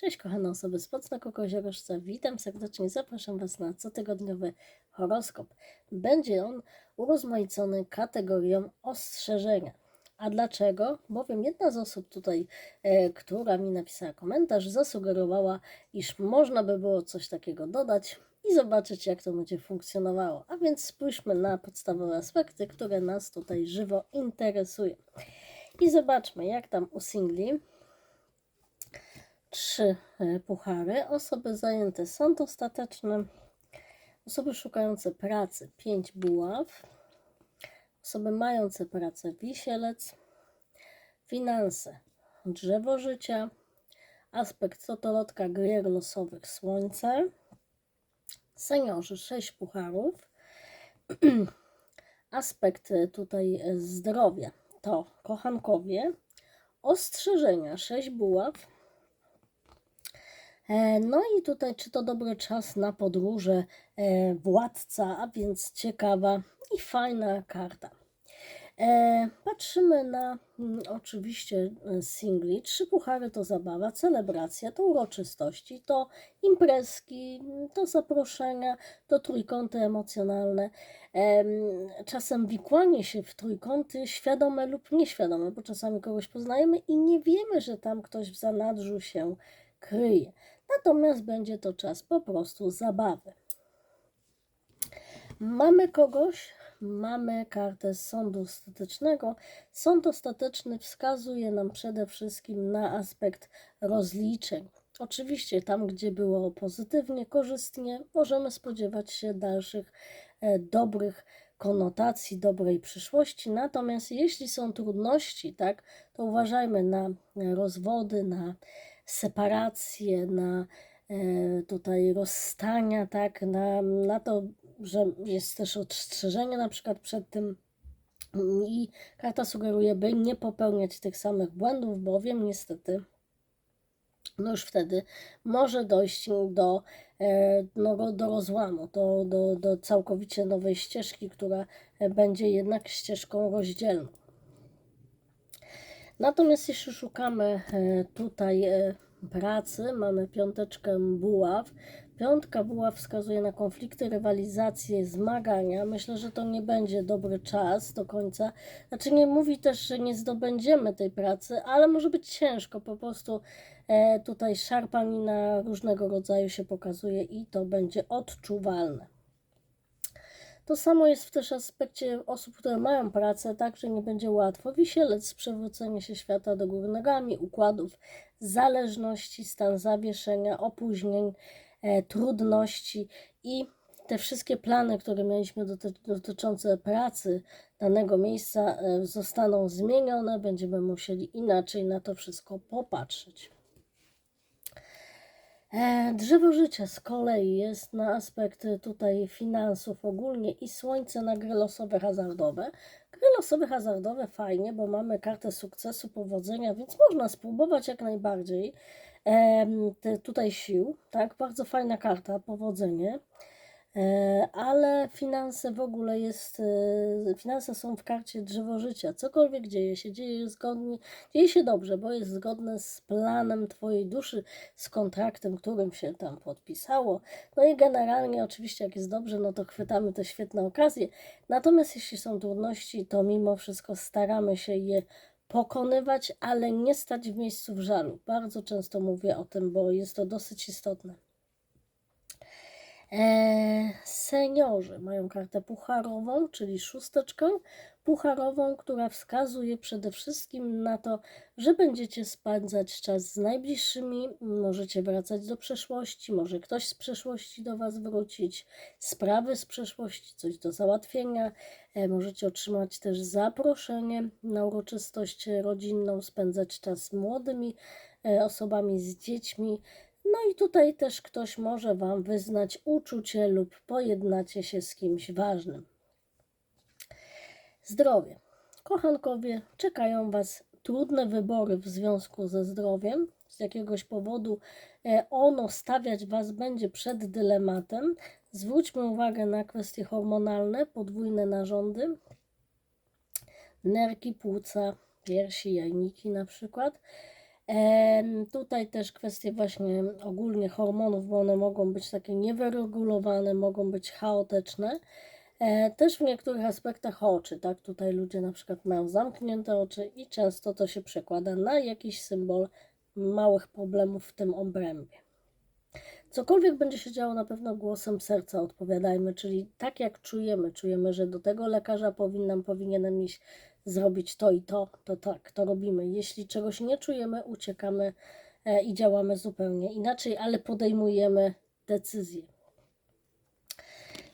Cześć kochane osoby z Pocna Koziorożca, witam serdecznie, zapraszam Was na cotygodniowy horoskop. Będzie on urozmaicony kategorią ostrzeżenia. A dlaczego? Bowiem jedna z osób tutaj, e, która mi napisała komentarz, zasugerowała, iż można by było coś takiego dodać i zobaczyć, jak to będzie funkcjonowało. A więc spójrzmy na podstawowe aspekty, które nas tutaj żywo interesują. I zobaczmy, jak tam u singli trzy e, puchary. Osoby zajęte sąd ostateczny. Osoby szukające pracy pięć buław. Osoby mające pracę wisielec. Finanse drzewo życia. Aspekt totolotka gier losowych słońce. Seniorzy sześć pucharów. Aspekt e, tutaj e, zdrowia to kochankowie. Ostrzeżenia sześć buław. E, No i tutaj, czy to dobry czas na podróże e, władca, a więc ciekawa i fajna karta. E, Patrzymy na mm, oczywiście singli. Trzy puchary to zabawa, celebracja, to uroczystości, to imprezki, mm, to zaproszenia, to trójkąty emocjonalne. Em, Czasem wikłanie się w trójkąty świadome lub nieświadome, bo czasami kogoś poznajemy i nie wiemy, że tam ktoś w zanadrzu się kryje. Natomiast będzie to czas po prostu zabawy. Mamy kogoś, mamy kartę sądu ostatecznego. Sąd ostateczny wskazuje nam przede wszystkim na aspekt rozliczeń. Oczywiście tam, gdzie było pozytywnie, korzystnie, możemy spodziewać się dalszych e, dobrych konotacji, dobrej przyszłości. Natomiast jeśli są trudności, tak, to uważajmy na rozwody, na separacje, na e, tutaj rozstania, tak, na, na to, że jest też ostrzeżenie na przykład przed tym i karta sugeruje, by nie popełniać tych samych błędów, bowiem niestety no już wtedy może dojść do, e, no, do rozłamu, do, do, do całkowicie nowej ścieżki, która będzie jednak ścieżką rozdzielną. Natomiast jeśli szukamy e, tutaj pracy, mamy piąteczkę buław. Piątka buław wskazuje na konflikty, rywalizacje, zmagania. Myślę, że to nie będzie dobry czas do końca. Znaczy nie mówi też, że nie zdobędziemy tej pracy, ale może być ciężko. Po prostu e, tutaj szarpanina różnego rodzaju się pokazuje i to będzie odczuwalne. To samo jest w też aspekcie osób, które mają pracę, także nie będzie łatwo. Wisielec, przewrócenie się świata do góry nogami, układów, zależności, stan zawieszenia, opóźnień, e, trudności i te wszystkie plany, które mieliśmy doty dotyczące pracy danego miejsca, e, zostaną zmienione. Będziemy musieli inaczej na to wszystko popatrzeć. E, Drzewo życia z kolei jest na aspekty tutaj finansów ogólnie i słońce na gry losowe hazardowe. Gry losowe hazardowe fajnie, bo mamy kartę sukcesu, powodzenia, więc można spróbować jak najbardziej te, tutaj sił. Tak, bardzo fajna karta, powodzenie. E, ale finanse w ogóle jest, e, finanse są w karcie drzewo życia. Cokolwiek dzieje się, dzieje zgodnie, dzieje się dobrze, bo jest zgodne z planem Twojej duszy, z kontraktem, którym się tam podpisało. No i generalnie oczywiście jak jest dobrze, no to chwytamy te świetne okazje. Natomiast jeśli są trudności, to mimo wszystko staramy się je pokonywać, ale nie stać w miejscu w żalu. Bardzo często mówię o tym, bo jest to dosyć istotne. Eee, seniorzy mają kartę pucharową, czyli szósteczkę pucharową, która wskazuje przede wszystkim na to, że będziecie spędzać czas z najbliższymi, możecie wracać do przeszłości, może ktoś z przeszłości do Was wrócić, sprawy z przeszłości, coś do załatwienia, e, możecie otrzymać też zaproszenie na uroczystość rodzinną, spędzać czas z młodymi e, osobami, z dziećmi, no i tutaj też ktoś może Wam wyznać uczucie lub pojednacie się z kimś ważnym. Zdrowie. Kochankowie, czekają Was trudne wybory w związku ze zdrowiem. Z jakiegoś powodu e, ono stawiać Was będzie przed dylematem. Zwróćmy uwagę na kwestie hormonalne, podwójne narządy, nerki, płuca, piersi, jajniki na przykład. Tutaj też kwestie właśnie ogólnie hormonów, bo one mogą być takie niewyregulowane, mogą być chaotyczne. E, Też w niektórych aspektach oczy, tak? Tutaj ludzie na przykład mają zamknięte oczy i często to się przekłada na jakiś symbol małych problemów w tym obrębie. Cokolwiek będzie się działo, na pewno głosem serca odpowiadajmy, czyli tak jak czujemy, czujemy, że do tego lekarza powinnam, powinienem iść zrobić to i to, to tak, to robimy. Jeśli czegoś nie czujemy, uciekamy e, i działamy zupełnie inaczej, ale podejmujemy decyzję.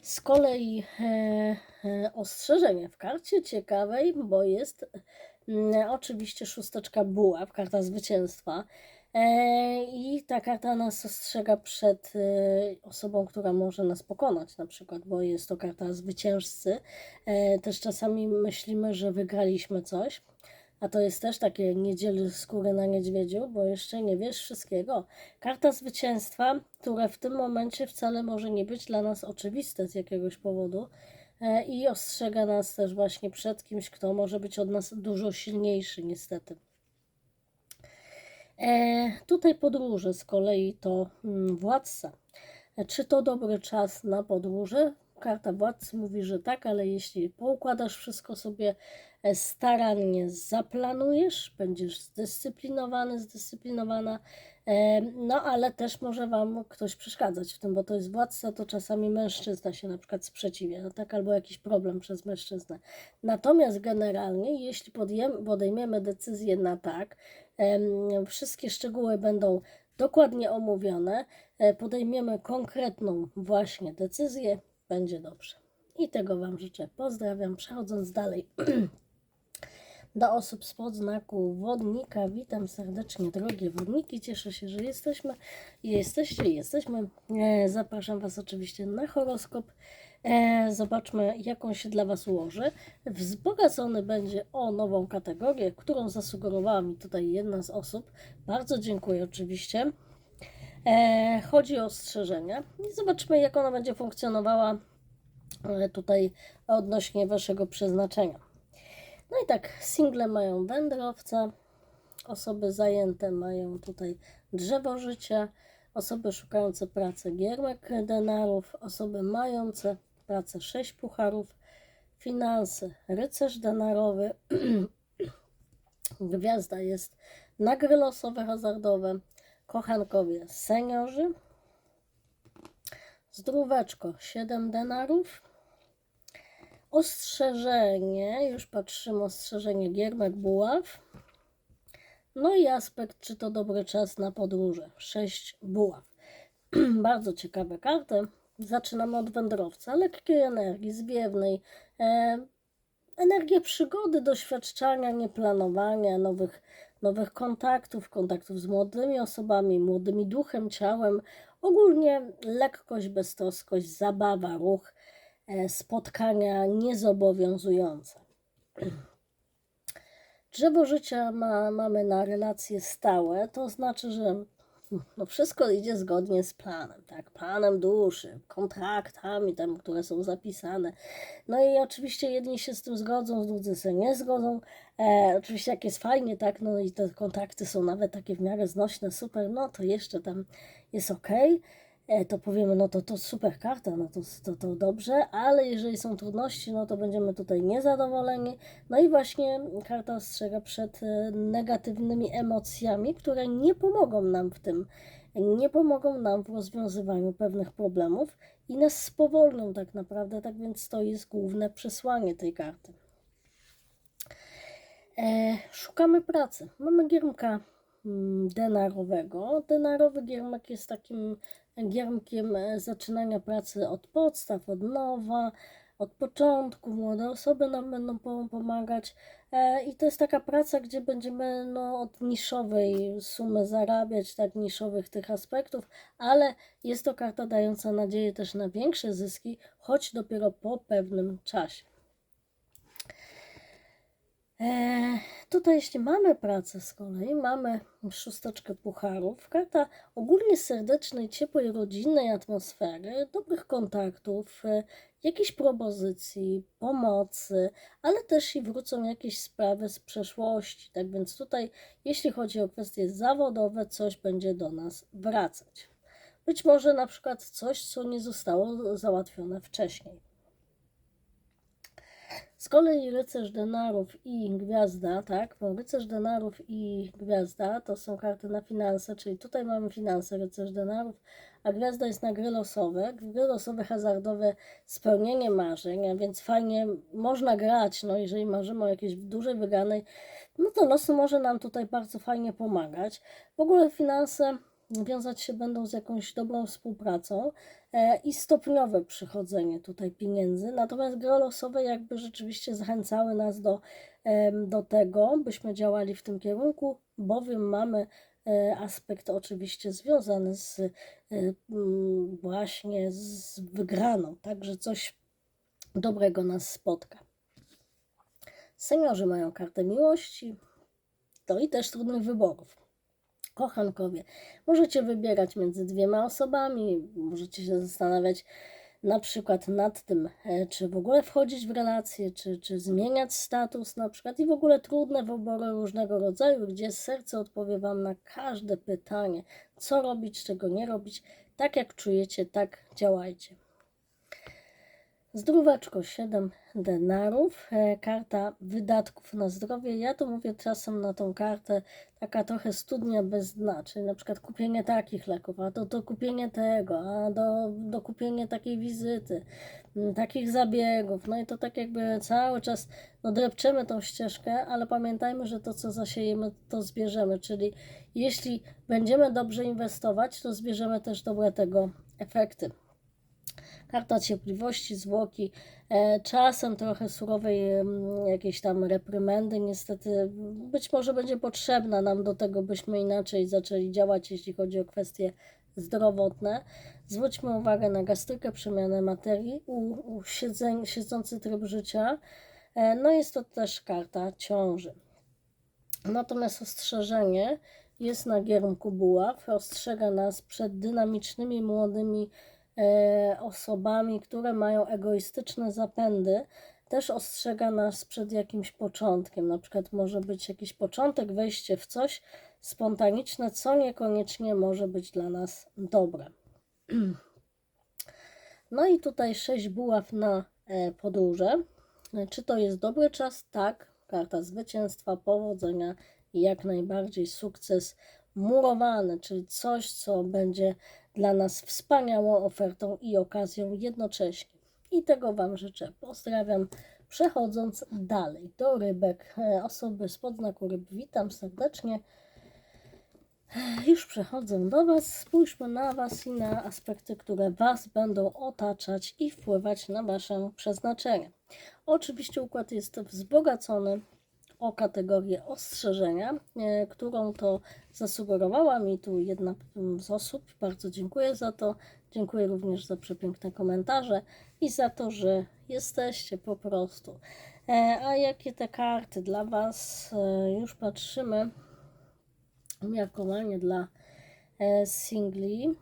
Z kolei e, e, ostrzeżenie w karcie ciekawej, bo jest mm, oczywiście szósteczka buław, karta zwycięstwa. E, I ta karta nas ostrzega przed e, osobą, która może nas pokonać, na przykład, bo jest to karta zwycięzcy. E, Też czasami myślimy, że wygraliśmy coś, a to jest też takie niedzieli skóry na niedźwiedziu, bo jeszcze nie wiesz wszystkiego. Karta zwycięstwa, które w tym momencie wcale może nie być dla nas oczywiste z jakiegoś powodu. I ostrzega nas też właśnie przed kimś, kto może być od nas dużo silniejszy, niestety. E, tutaj podróże z kolei to mm, władca. E, Czy to dobry czas na podróże? Karta władcy mówi, że tak, ale jeśli poukładasz wszystko sobie e, starannie, zaplanujesz, będziesz zdyscyplinowany, zdyscyplinowana, no ale też może Wam ktoś przeszkadzać w tym, bo to jest władca, to czasami mężczyzna się na przykład sprzeciwia, no tak, albo jakiś problem przez mężczyznę. Natomiast generalnie, jeśli podejmiemy decyzję na tak, Wszystkie szczegóły będą dokładnie omówione. E, Podejmiemy konkretną właśnie decyzję. Będzie dobrze. I tego Wam życzę. Pozdrawiam. Przechodząc dalej do osób spod znaku wodnika. Witam serdecznie, drogie wodniki. Cieszę się, że jesteśmy. Jesteście, jesteśmy. E, Zapraszam Was oczywiście na horoskop. E, Zobaczmy, jak on się dla Was ułoży. Wzbogacony będzie o nową kategorię, którą zasugerowała mi tutaj jedna z osób. Bardzo dziękuję oczywiście. E, Chodzi o ostrzeżenia zobaczmy, jak ona będzie funkcjonowała tutaj odnośnie Waszego przeznaczenia. No i tak, single mają wędrowca, osoby zajęte mają tutaj drzewo życia, osoby szukające pracy giermek denarów, osoby mające pracę sześć pucharów, finanse rycerz denarowy, gwiazda jest na gry losowe hazardowe, kochankowie seniorzy, zdróweczko 7 denarów, ostrzeżenie, już patrzymy, ostrzeżenie giermek buław, no i aspekt, czy to dobry czas na podróże, 6 buław. Bardzo ciekawe karty. Zaczynamy od wędrowca, lekkiej energii, zwiewnej, e, energię przygody, doświadczania, nieplanowania, nowych, nowych kontaktów, kontaktów z młodymi osobami, młodymi duchem, ciałem, ogólnie lekkość, beztroskość, zabawa, ruch, spotkania niezobowiązujące. Drzewo życia ma, mamy na relacje stałe, to znaczy, że no wszystko idzie zgodnie z planem, tak? Planem duszy, kontraktami tam, które są zapisane. No i oczywiście jedni się z tym zgodzą, drudzy się nie zgodzą. E, oczywiście jak jest fajnie, tak? No i te kontrakty są nawet takie w miarę znośne, super, no to jeszcze tam jest ok. E, to powiemy, no to to super karta, no to, to, to dobrze, ale jeżeli są trudności, no to będziemy tutaj niezadowoleni. No i właśnie karta ostrzega przed e, negatywnymi emocjami, które nie pomogą nam w tym, nie pomogą nam w rozwiązywaniu pewnych problemów i nas spowolnią tak naprawdę, tak więc to jest główne przesłanie tej karty. E, szukamy pracy. Mamy giermka mm, denarowego. Denarowy giermek jest takim giermkiem e, zaczynania pracy od podstaw, od nowa, od początku. Młode osoby nam będą pom- pomagać. E, I to jest taka praca, gdzie będziemy no, od niszowej sumy zarabiać, tak, niszowych tych aspektów, ale jest to karta dająca nadzieję też na większe zyski, choć dopiero po pewnym czasie. E, tutaj jeśli mamy pracę z kolei, mamy szósteczkę pucharów, karta ogólnie serdecznej, ciepłej, rodzinnej atmosfery, dobrych kontaktów, e, jakichś propozycji, pomocy, ale też i wrócą jakieś sprawy z przeszłości. Tak więc tutaj, jeśli chodzi o kwestie zawodowe, coś będzie do nas wracać. Być może na przykład coś, co nie zostało załatwione wcześniej. Z kolei rycerz denarów i gwiazda, tak? Bo rycerz denarów i gwiazda to są karty na finanse, czyli tutaj mamy finanse, rycerz denarów, a gwiazda jest na gry losowe. Gry losowe, hazardowe, spełnienie marzeń, a więc fajnie można grać, no jeżeli marzymy o jakiejś dużej wygranej, no to los może nam tutaj bardzo fajnie pomagać. W ogóle finanse wiązać się będą z jakąś dobrą współpracą i stopniowe przychodzenie tutaj pieniędzy. Natomiast gry losowe jakby rzeczywiście zachęcały nas do, do tego, byśmy działali w tym kierunku, bowiem mamy e, aspekt oczywiście związany z e, właśnie z wygraną, także coś dobrego nas spotka. Seniorzy mają kartę miłości, to i też trudnych wyborów kochankowie. Możecie wybierać między dwiema osobami, możecie się zastanawiać na przykład nad tym, e, czy w ogóle wchodzić w relacje, czy, czy zmieniać status na przykład i w ogóle trudne wybory różnego rodzaju, gdzie serce odpowie Wam na każde pytanie, co robić, czego nie robić. Tak jak czujecie, tak działajcie. Zdróweczko 7 denarów, e, karta wydatków na zdrowie. Ja to mówię czasem na tą kartę taka trochę studnia bez dna, czyli na przykład kupienie takich leków, a to, to kupienie tego, a do, do kupienie takiej wizyty, takich zabiegów. No i to tak jakby cały czas no, drepczemy tą ścieżkę, ale pamiętajmy, że to co zasiejemy, to zbierzemy, czyli jeśli będziemy dobrze inwestować, to zbierzemy też dobre tego efekty karta cierpliwości, zwłoki, e, czasem trochę surowej jakiejś tam reprymendy, niestety być może będzie potrzebna nam do tego, byśmy inaczej zaczęli działać, jeśli chodzi o kwestie zdrowotne. Zwróćmy uwagę na gastrykę, przemianę materii, u, u siedzeń, siedzący tryb życia. E, no jest to też karta ciąży. Natomiast ostrzeżenie jest na kierunku buław, ostrzega nas przed dynamicznymi, młodymi osobami, które mają egoistyczne zapędy, też ostrzega nas przed jakimś początkiem. Na przykład może być jakiś początek, wejście w coś spontaniczne, co niekoniecznie może być dla nas dobre. No i tutaj sześć buław na e, podróże. Czy to jest dobry czas? Tak. Karta zwycięstwa, powodzenia i jak najbardziej sukces murowany, czyli coś, co będzie dla nas wspaniałą ofertą i okazją jednocześnie. I tego Wam życzę. Pozdrawiam. Przechodząc dalej do rybek, e, osoby spod znaku ryb, witam serdecznie. Już przechodzę do Was. Spójrzmy na Was i na aspekty, które Was będą otaczać i wpływać na Wasze przeznaczenie. Oczywiście układ jest wzbogacony o kategorię ostrzeżenia, e, którą to zasugerowała mi tu jedna z osób. Bardzo dziękuję za to. Dziękuję również za przepiękne komentarze i za to, że jesteście po prostu. E, a jakie te karty dla Was? E, już patrzymy. Umiarkowanie dla singli.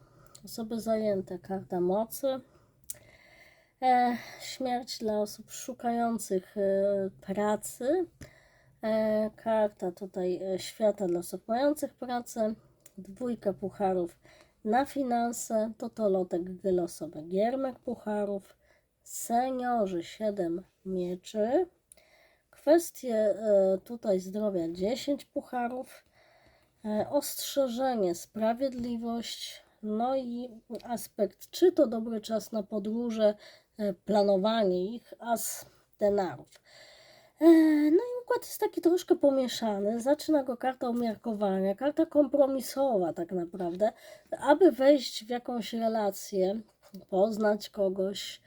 Osoby zajęte. Karta mocy. Śmierć dla osób szukających pracy karta tutaj e, świata dla osób pracę. Dwójka pucharów na finanse. To to lotek gry losowe. Giermek pucharów. Seniorzy 7 mieczy. Kwestie e, tutaj zdrowia 10 pucharów. Ostrzeżenie, sprawiedliwość. No i aspekt, czy to dobry czas na podróże, planowanie ich, as denarów. No i układ jest taki troszkę pomieszany. Zaczyna go karta umiarkowania, karta kompromisowa tak naprawdę. Aby wejść w jakąś relację, poznać kogoś,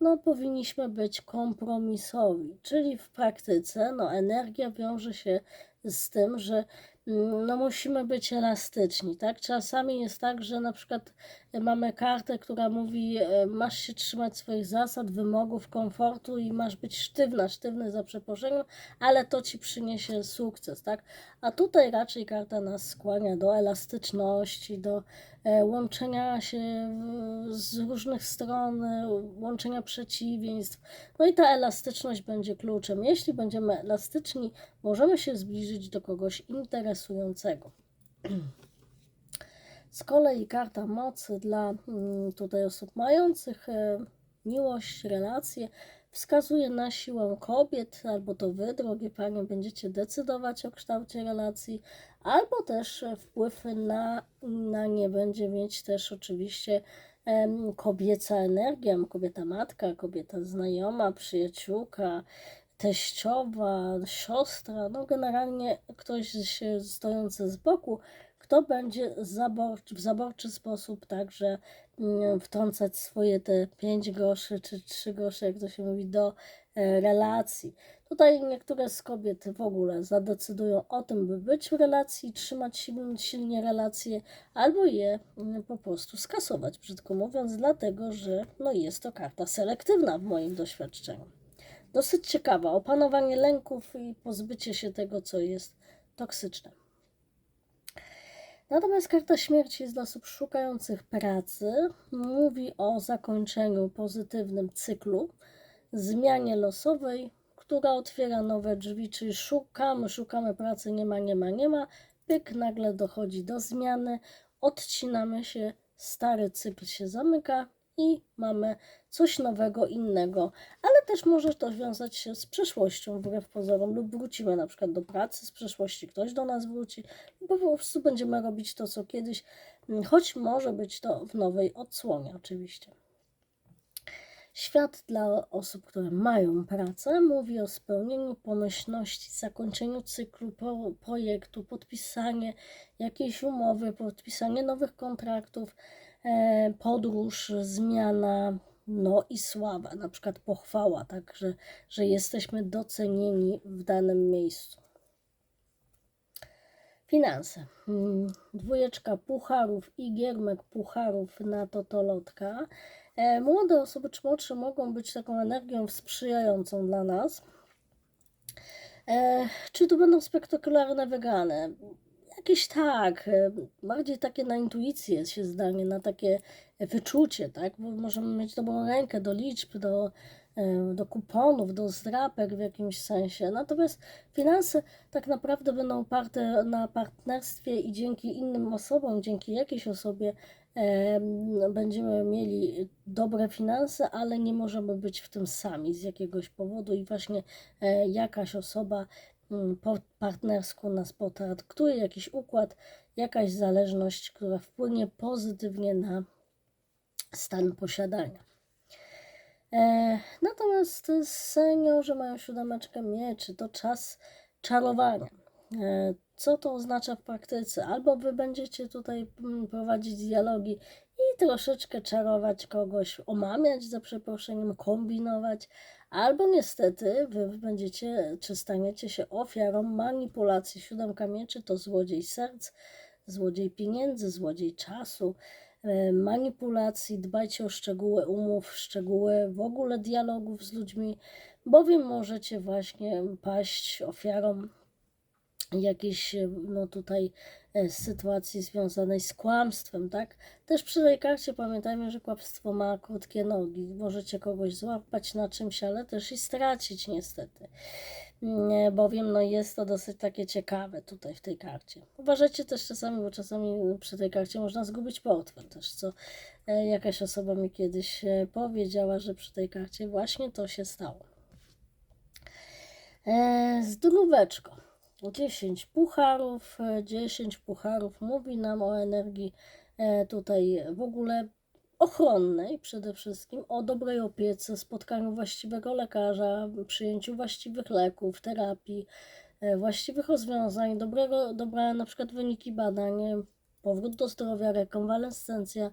no powinniśmy być kompromisowi. Czyli w praktyce, no energia wiąże się z tym, że mm, no musimy być elastyczni, tak? Czasami jest tak, że na przykład mamy kartę, która mówi, e, masz się trzymać swoich zasad, wymogów, komfortu i masz być sztywna, sztywny za przeproszeniem, ale to ci przyniesie sukces, tak? A tutaj raczej karta nas skłania do elastyczności, do e, łączenia się z różnych stron, e, łączenia przeciwieństw. No i ta elastyczność będzie kluczem. Jeśli będziemy elastyczni, możemy się zbliżyć do kogoś interesującego. Z kolei karta mocy dla mm, tutaj osób mających e, miłość, relacje wskazuje na siłę kobiet, albo to wy, drogie panie, będziecie decydować o kształcie relacji, albo też e, wpływ na, na nie będzie mieć też oczywiście kobieca energia, kobieta matka, kobieta znajoma, przyjaciółka, teściowa, siostra, no generalnie ktoś się stojący z boku, kto będzie zaborczy, w zaborczy sposób także mm, wtrącać swoje te 5 groszy czy 3 grosze, jak to się mówi, do e, relacji. Tutaj niektóre z kobiet w ogóle zadecydują o tym, by być w relacji, trzymać silnie, silnie relacje, albo je mm, po prostu skasować, brzydko mówiąc, dlatego że no, jest to karta selektywna w moim doświadczeniu dosyć ciekawa. Opanowanie lęków i pozbycie się tego, co jest toksyczne. Natomiast karta śmierci jest dla osób szukających pracy. Mówi o zakończeniu pozytywnym cyklu, zmianie losowej, która otwiera nowe drzwi, czyli szukamy, szukamy pracy, nie ma, nie ma, nie ma. Pyk, nagle dochodzi do zmiany, odcinamy się, stary cykl się zamyka i mamy coś nowego, innego, ale też może to wiązać się z przeszłością wbrew pozorom lub wrócimy na przykład do pracy z przeszłości, ktoś do nas wróci, lub po prostu będziemy robić to, co kiedyś, mm, choć może być to w nowej odsłonie oczywiście. Świat dla osób, które mają pracę, mówi o spełnieniu pomyślności, zakończeniu cyklu pro, projektu, podpisanie jakiejś umowy, podpisanie nowych kontraktów, podróż, zmiana, no i sława, na przykład pochwała, tak, że, jesteśmy docenieni w danym miejscu. Finanse. Mm, Dwójeczka pucharów i giermek pucharów na totolotka. E, Młode osoby czy młodsze mogą być taką energią sprzyjającą dla nas. E, czy tu będą spektakularne wegany? Jakieś tak, e, bardziej takie na intuicję się zdanie, na takie wyczucie, tak? Bo możemy mieć dobrą rękę do liczb, do, e, do kuponów, do zdrapek w jakimś sensie. Natomiast finanse tak naprawdę będą oparte na partnerstwie i dzięki innym osobom, dzięki jakiejś osobie em, będziemy mieli dobre finanse, ale nie możemy być w tym sami z jakiegoś powodu i właśnie e, jakaś osoba mm, po partnersku nas potraktuje, jakiś układ, jakaś zależność, która wpłynie pozytywnie na stan posiadania. E, natomiast seniorzy mają siódemeczkę mieczy, to czas czarowania. E, co to oznacza w praktyce? Albo wy będziecie tutaj mm, prowadzić dialogi troszeczkę czarować kogoś, omamiać za przeproszeniem, kombinować, albo niestety wy będziecie, czy staniecie się ofiarą manipulacji. Siódemka mieczy to złodziej serc, złodziej pieniędzy, złodziej czasu, e, manipulacji. Dbajcie o szczegóły umów, szczegóły w ogóle dialogów z ludźmi, bowiem możecie właśnie paść ofiarą jakiejś e, no tutaj e, sytuacji związanej z kłamstwem, tak? Też przy tej karcie pamiętajmy, że kłamstwo ma krótkie nogi. Możecie kogoś złapać na czymś, ale też i stracić niestety. Nie, bowiem no jest to dosyć takie ciekawe tutaj w tej karcie. Uważajcie też czasami, bo czasami przy tej karcie można zgubić portfel też, co e, jakaś osoba mi kiedyś e, powiedziała, że przy tej karcie właśnie to się stało. E, zdróweczko. 10 pucharów, e, 10 pucharów mówi nam o energii e, tutaj w ogóle ochronnej przede wszystkim, o dobrej opiece, spotkaniu właściwego lekarza, przyjęciu właściwych leków, terapii, e, właściwych rozwiązań, dobrego, dobre na przykład wyniki badań, e, powrót do zdrowia, rekonwalescencja,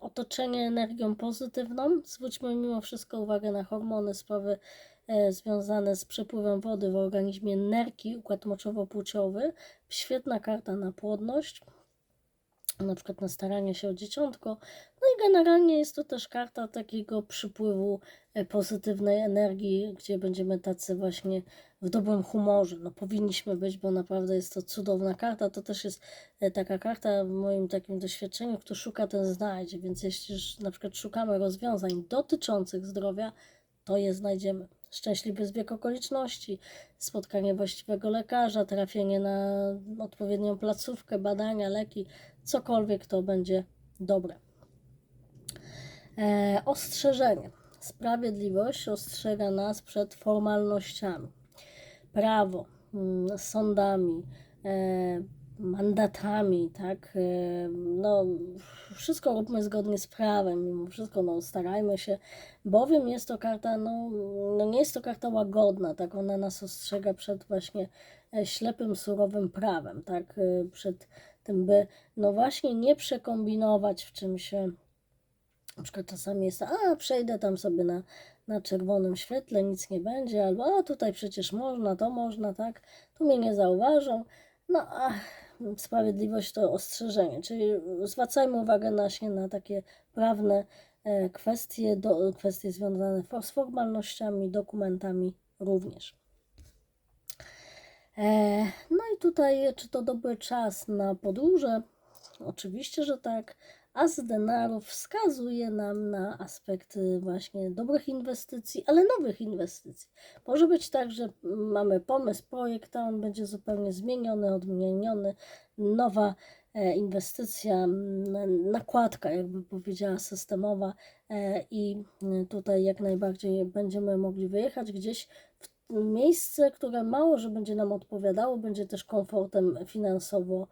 otoczenie energią pozytywną. Zwróćmy mimo wszystko uwagę na hormony, sprawy e, związane z przepływem wody w organizmie nerki, układ moczowo-płciowy. Świetna karta na płodność, na przykład na staranie się o dzieciątko. No i generalnie jest to też karta takiego przypływu e, pozytywnej energii, gdzie będziemy tacy właśnie w dobrym humorze. No powinniśmy być, bo naprawdę jest to cudowna karta. To też jest e, taka karta w moim takim doświadczeniu, kto szuka, ten znajdzie. Więc jeśli na przykład szukamy rozwiązań dotyczących zdrowia, to je znajdziemy. Szczęśliwy zbieg okoliczności, spotkanie właściwego lekarza, trafienie na odpowiednią placówkę, badania, leki, cokolwiek to będzie dobre. E, ostrzeżenie. Sprawiedliwość ostrzega nas przed formalnościami. Prawo, mm, sądami, e, mandatami, tak? E, no, wszystko róbmy zgodnie z prawem, mimo wszystko, no, starajmy się, bowiem jest to karta, no, no nie jest to karta łagodna, tak? Ona nas ostrzega przed właśnie e, ślepym, surowym prawem, tak? E, Przed tym, by, no właśnie, nie przekombinować w czymś. e, Na przykład czasami jest, a przejdę tam sobie na, na czerwonym świetle, nic nie będzie, albo a tutaj przecież można, to można, tak? Tu mnie nie zauważą. No a sprawiedliwość to ostrzeżenie, czyli zwracajmy uwagę właśnie na takie prawne e, kwestie, do, kwestie związane z formalnościami, dokumentami również. E, No i tutaj, czy to dobry czas na podróże? Oczywiście, że tak. As denarów wskazuje nam na aspekty właśnie dobrych inwestycji, ale nowych inwestycji. Może być tak, że mamy pomysł, projekt, a on będzie zupełnie zmieniony, odmieniony, nowa e, inwestycja, nakładka, jakby powiedziała, systemowa e, i m, tutaj jak najbardziej będziemy mogli wyjechać gdzieś w miejsce, które mało, że będzie nam odpowiadało, będzie też komfortem finansowo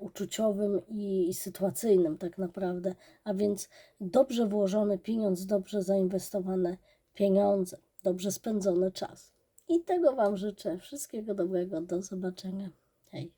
uczuciowym i, i sytuacyjnym tak naprawdę, a więc dobrze włożony pieniądz, dobrze zainwestowane pieniądze, dobrze spędzony czas. I tego Wam życzę. Wszystkiego dobrego. Do zobaczenia. Hej.